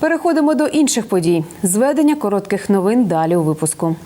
Переходимо до інших подій. Зведення коротких новин далі у випуску.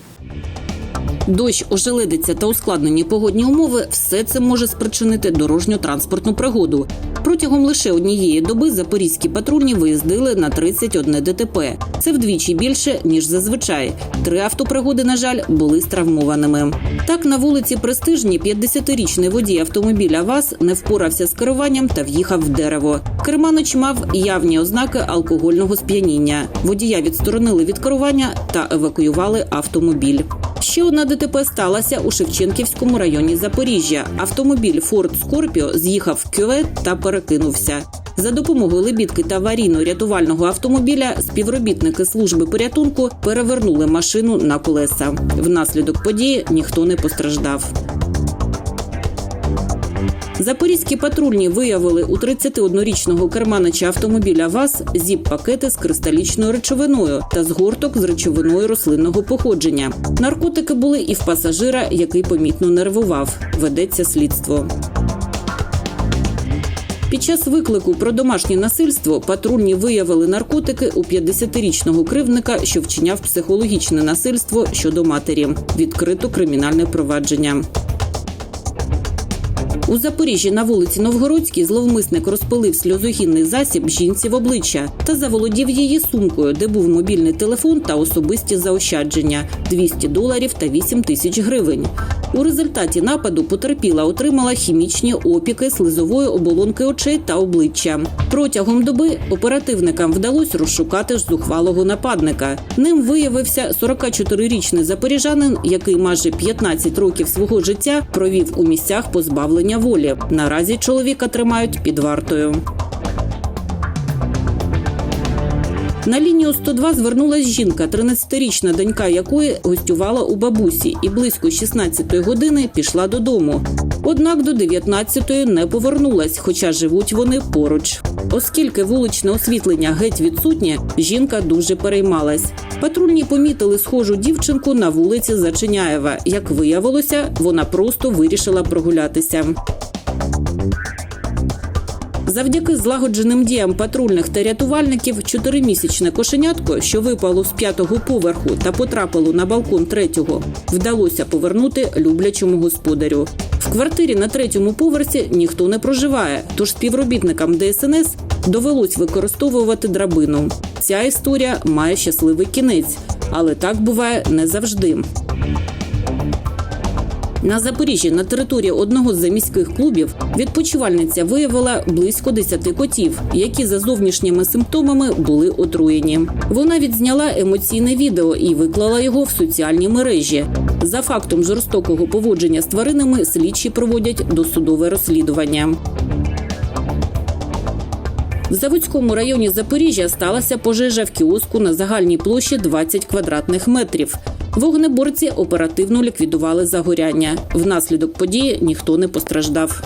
Дощ, ожеледиця та ускладнені погодні умови все це може спричинити дорожньо-транспортну пригоду. Протягом лише однієї доби запорізькі патрульні виїздили на 31 ДТП. Це вдвічі більше ніж зазвичай. Три автопригоди, на жаль, були з травмованими. Так на вулиці Престижній 50-річний водій автомобіля ВАЗ не впорався з керуванням та в'їхав в дерево. Керманич мав явні ознаки алкогольного сп'яніння. Водія відсторонили від керування та евакуювали автомобіль. Ще одна ДТП сталася у Шевченківському районі Запоріжжя. Автомобіль Форд Скорпіо з'їхав в кювет та перекинувся. За допомогою лебідки та аварійно-рятувального автомобіля співробітники служби порятунку перевернули машину на колеса. Внаслідок події ніхто не постраждав. Запорізькі патрульні виявили у 31-річного керманича автомобіля ВАЗ зіп-пакети з кристалічною речовиною та згорток з речовиною рослинного походження. Наркотики були і в пасажира, який помітно нервував. Ведеться слідство. Під час виклику про домашнє насильство патрульні виявили наркотики у 50-річного кривдника, що вчиняв психологічне насильство щодо матері. Відкрито кримінальне провадження. У Запоріжжі на вулиці Новгородській зловмисник розпилив сльозогінний засіб жінці в обличчя та заволодів її сумкою, де був мобільний телефон та особисті заощадження 200 доларів та 8 тисяч гривень. У результаті нападу потерпіла отримала хімічні опіки слизової оболонки очей та обличчя. Протягом доби оперативникам вдалося розшукати ж зухвалого нападника. Ним виявився 44-річний запоріжанин, який майже 15 років свого життя провів у місцях позбавлення волі. Наразі чоловіка тримають під вартою. На лінію 102 звернулась жінка, 13-річна донька якої гостювала у бабусі, і близько 16-ї години пішла додому. Однак до 19-ї не повернулась, хоча живуть вони поруч. Оскільки вуличне освітлення геть відсутнє, жінка дуже переймалась. Патрульні помітили схожу дівчинку на вулиці Зачиняєва. Як виявилося, вона просто вирішила прогулятися. Завдяки злагодженим діям патрульних та рятувальників, чотиримісячне кошенятко, що випало з п'ятого поверху та потрапило на балкон третього, вдалося повернути люблячому господарю. В квартирі на третьому поверсі ніхто не проживає, тож співробітникам ДСНС довелось використовувати драбину. Ця історія має щасливий кінець, але так буває не завжди. На Запоріжжі на території одного з заміських клубів відпочивальниця виявила близько 10 котів, які за зовнішніми симптомами були отруєні. Вона відзняла емоційне відео і виклала його в соціальні мережі. За фактом жорстокого поводження з тваринами слідчі проводять досудове розслідування. В Заводському районі Запоріжжя сталася пожежа в кіоску на загальній площі 20 квадратних метрів. Вогнеборці оперативно ліквідували загоряння. Внаслідок події ніхто не постраждав.